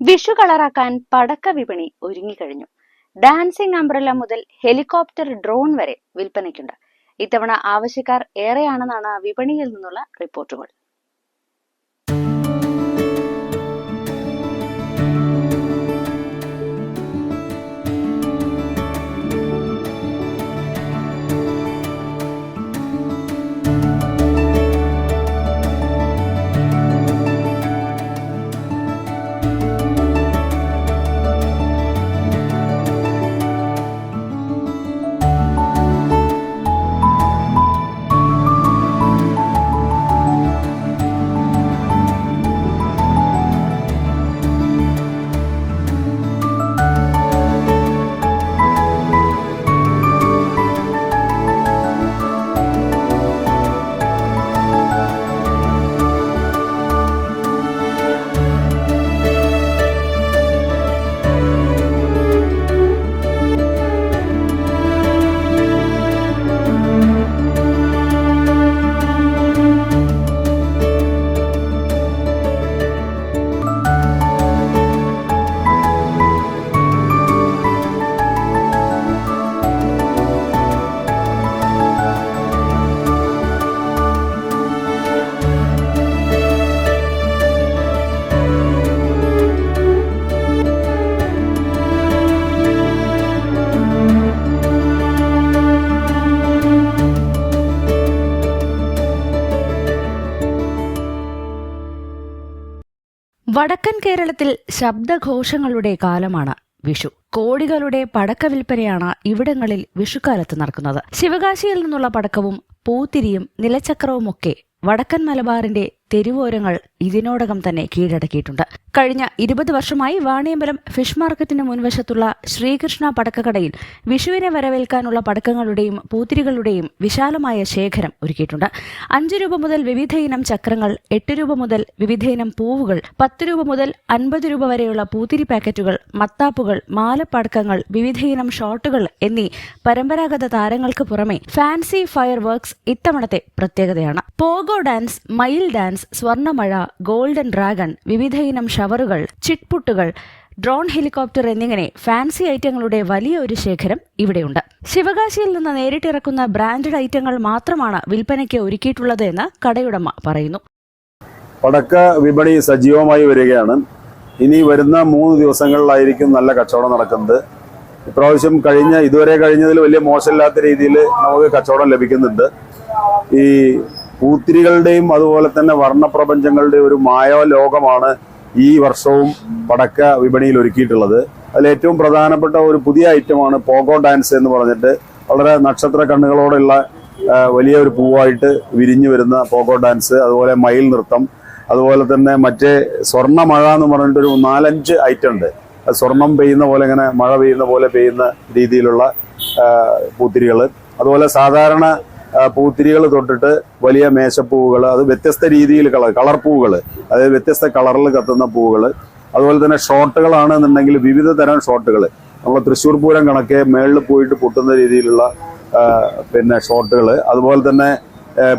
വിഷു കളറാക്കാൻ പടക്ക വിപണി ഒരുങ്ങിക്കഴിഞ്ഞു ഡാൻസിംഗ് അംബ്രല മുതൽ ഹെലികോപ്റ്റർ ഡ്രോൺ വരെ വിൽപ്പനയ്ക്കുണ്ട്. ഇത്തവണ ആവശ്യക്കാർ ഏറെയാണെന്നാണ് വിപണിയിൽ നിന്നുള്ള റിപ്പോർട്ടുകൾ. വടക്കൻ കേരളത്തിൽ ശബ്ദഘോഷങ്ങളുടെ കാലമാണ് വിഷു. കോടികളുടെ പടക്ക വിൽപ്പനയാണ് ഇവിടങ്ങളിൽ വിഷുക്കാലത്ത് നടക്കുന്നത്. ശിവകാശിയിൽ നിന്നുള്ള പടക്കവും പൂത്തിരിയും നിലച്ചക്രവുമൊക്കെ വടക്കൻ മലബാറിന്റെ തെരുവോരങ്ങൾ ഇതിനോടകം തന്നെ കീഴടക്കിയിട്ടുണ്ട്. കഴിഞ്ഞ ഇരുപത് വർഷമായി വാണിയമ്പലം ഫിഷ് മാർക്കറ്റിന് മുൻവശത്തുള്ള ശ്രീകൃഷ്ണ പടക്കക്കടയിൽ വിഷുവിനെ വരവേൽക്കാനുള്ള പടക്കങ്ങളുടെയും പൂത്തിരികളുടെയും വിശാലമായ ശേഖരം ഒരുക്കിയിട്ടുണ്ട്. അഞ്ചു രൂപ മുതൽ വിവിധ ഇനം ചക്രങ്ങൾ എട്ട് രൂപ മുതൽ വിവിധ ഇനം പൂവുകൾ പത്ത് രൂപ മുതൽ അൻപത് രൂപ വരെയുള്ള പൂത്തിരി പാക്കറ്റുകൾ മത്താപ്പുകൾ മാലപ്പടക്കങ്ങൾ വിവിധ ഇനം ഷോട്ടുകൾ എന്നീ പരമ്പരാഗത താരങ്ങൾക്ക് പുറമെ ഫാൻസി ഫയർ വർക്ക്സ് ഇത്തവണത്തെ പ്രത്യേകതയാണ്. പോഗോ ഡാൻസ് മയിൽ ഡാൻസ് സ്വർണമഴ ഗോൾഡൻ ഡ്രാഗൺ വിവിധയിനം ഷവറുകൾ ചിറ്റ്പുട്ടുകൾ ഡ്രോൺ ഹെലികോപ്റ്റർ എന്നിങ്ങനെ ഫാൻസി ഐറ്റങ്ങളുടെ വലിയ ഒരു ശേഖരം ഇവിടെയുണ്ട്. ശിവകാശിയിൽ നിന്ന് നേരിട്ടിറക്കുന്ന ബ്രാൻഡഡ് ഐറ്റങ്ങൾ മാത്രമാണ് വിൽപ്പനയ്ക്ക് ഒരുക്കിയിട്ടുള്ളത് എന്ന് കടയുടമ പറയുന്നു. പടക്ക വിപണി സജീവമായി വരികയാണ്. ഇനി വരുന്ന മൂന്ന് ദിവസങ്ങളിലായിരിക്കും നല്ല കച്ചവടം നടക്കുന്നത്. ഇപ്രാവശ്യം കഴിഞ്ഞ ഇതുവരെ കഴിഞ്ഞതിൽ വലിയ മോശമില്ലാത്ത രീതിയിൽ നമുക്ക് കച്ചവടം ലഭിക്കുന്നുണ്ട്. ഈ പൂത്തിരികളുടെയും അതുപോലെ തന്നെ വർണപ്രപഞ്ചങ്ങളുടെയും ഒരു മായോ ലോകമാണ് ഈ വർഷവും പടക്ക വിപണിയിൽ ഒരുക്കിയിട്ടുള്ളത്. അതിൽ ഏറ്റവും പ്രധാനപ്പെട്ട ഒരു പുതിയ ഐറ്റമാണ് പോഗോ ഡാൻസ് എന്ന് പറഞ്ഞിട്ട് വളരെ നക്ഷത്ര കണ്ണുകളോടുള്ള വലിയ ഒരു പൂവായിട്ട് വിരിഞ്ഞു വരുന്ന പോഗോ ഡാൻസ് അതുപോലെ മയിൽ നൃത്തം അതുപോലെ തന്നെ മറ്റേ സ്വർണ മഴ എന്ന് പറഞ്ഞിട്ട് ഒരു നാലഞ്ച് ഐറ്റം ഉണ്ട്. സ്വർണം പെയ്യുന്ന പോലെ ഇങ്ങനെ മഴ പെയ്യുന്ന പോലെ പെയ്യുന്ന രീതിയിലുള്ള പൂത്തിരികൾ അതുപോലെ സാധാരണ പൂത്തിരികൾ തൊട്ടിട്ട് വലിയ മേശപ്പൂവുകൾ അത് വ്യത്യസ്ത രീതിയിൽ കളർ കളർ പൂവുകൾ അതായത് വ്യത്യസ്ത കളറിൽ കത്തുന്ന പൂവുകൾ അതുപോലെ തന്നെ ഷോട്ടുകളാണെന്നുണ്ടെങ്കിൽ വിവിധ തരം ഷോട്ടുകൾ നമ്മൾ തൃശ്ശൂർ പൂരം കണക്കെ മേളിൽ പോയിട്ട് പൊട്ടുന്ന രീതിയിലുള്ള പിന്നെ ഷോട്ടുകൾ അതുപോലെ തന്നെ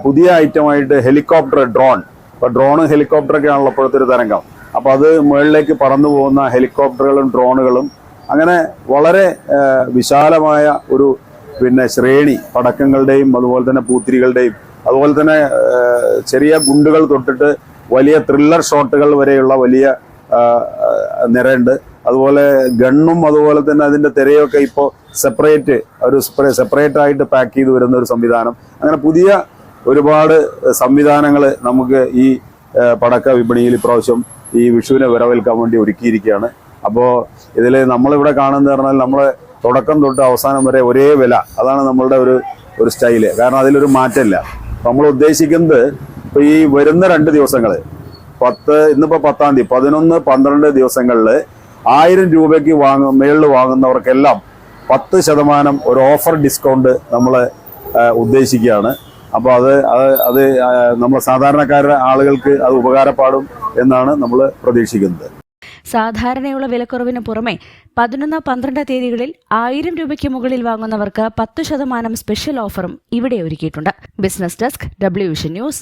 പുതിയ ഐറ്റമായിട്ട് ഹെലികോപ്റ്റർ ഡ്രോൺ. ഇപ്പോൾ ഡ്രോണും ഹെലികോപ്റ്ററൊക്കെ ആണല്ലോ ഇപ്പോഴത്തെ ഒരു തരംഗം. അപ്പോൾ അത് മുകളിലേക്ക് പറന്നു പോകുന്ന ഹെലികോപ്റ്ററുകളും ഡ്രോണുകളും അങ്ങനെ വളരെ വിശാലമായ ഒരു പിന്നെ ശ്രേണി പടക്കങ്ങളുടെയും അതുപോലെ തന്നെ പൂത്തിരികളുടെയും അതുപോലെ തന്നെ ചെറിയ ഗുണ്ടുകൾ തൊട്ടിട്ട് വലിയ ത്രില്ലർ ഷോട്ടുകൾ വരെയുള്ള വലിയ നിരയുണ്ട്. അതുപോലെ ഗണ്ണും അതുപോലെ തന്നെ അതിന്റെ തിരയൊക്കെ ഇപ്പോൾ സെപ്പറേറ്റ് ഒരു സെപ്പറേറ്റ് ആയിട്ട് പാക്ക് ചെയ്ത് വരുന്ന ഒരു സംവിധാനം. അങ്ങനെ പുതിയ ഒരുപാട് സംവിധാനങ്ങൾ നമുക്ക് ഈ പടക്ക വിപണിയിൽ ഇപ്രാവശ്യം ഈ വിഷുവിനെ വരവേൽക്കാൻ വേണ്ടി ഒരുക്കിയിരിക്കുകയാണ്. അപ്പോൾ ഇതിൽ നമ്മളിവിടെ കാണുന്നത് പറഞ്ഞാൽ നമ്മൾ തുടക്കം തൊട്ട് അവസാനം വരെ ഒരേ വില. അതാണ് നമ്മളുടെ ഒരു ഒരു സ്റ്റൈൽ. കാരണം അതിലൊരു മാറ്റമില്ല. നമ്മൾ ഉദ്ദേശിക്കുന്നത് ഇപ്പൊ ഈ വരുന്ന രണ്ട് ദിവസങ്ങൾ പത്ത് ഇന്നിപ്പോ പത്താം തീയതി പതിനൊന്ന് പന്ത്രണ്ട് ദിവസങ്ങളിൽ ആയിരം രൂപയ്ക്ക് വാങ്ങ മേളിൽ വാങ്ങുന്നവർക്കെല്ലാം പത്ത് ശതമാനം ഒരു ഓഫർ ഡിസ്കൗണ്ട് നമ്മൾ ഉദ്ദേശിക്കുകയാണ്. അപ്പോൾ അത് അത് നമ്മൾ സാധാരണക്കാരുടെ ആളുകൾക്ക് അത് ഉപകാരപ്പെടും എന്നാണ് നമ്മൾ പ്രതീക്ഷിക്കുന്നത്. സാധാരണയുള്ള വിലക്കുറവിന് പുറമെ പതിനൊന്ന് പന്ത്രണ്ട് തീയതികളിൽ ആയിരം രൂപയ്ക്ക് മുകളിൽ വാങ്ങുന്നവർക്ക് പത്ത് ശതമാനം സ്പെഷ്യൽ ഓഫറും ഇവിടെ ഒരുക്കിയിട്ടുണ്ട്. Business desk W vision news.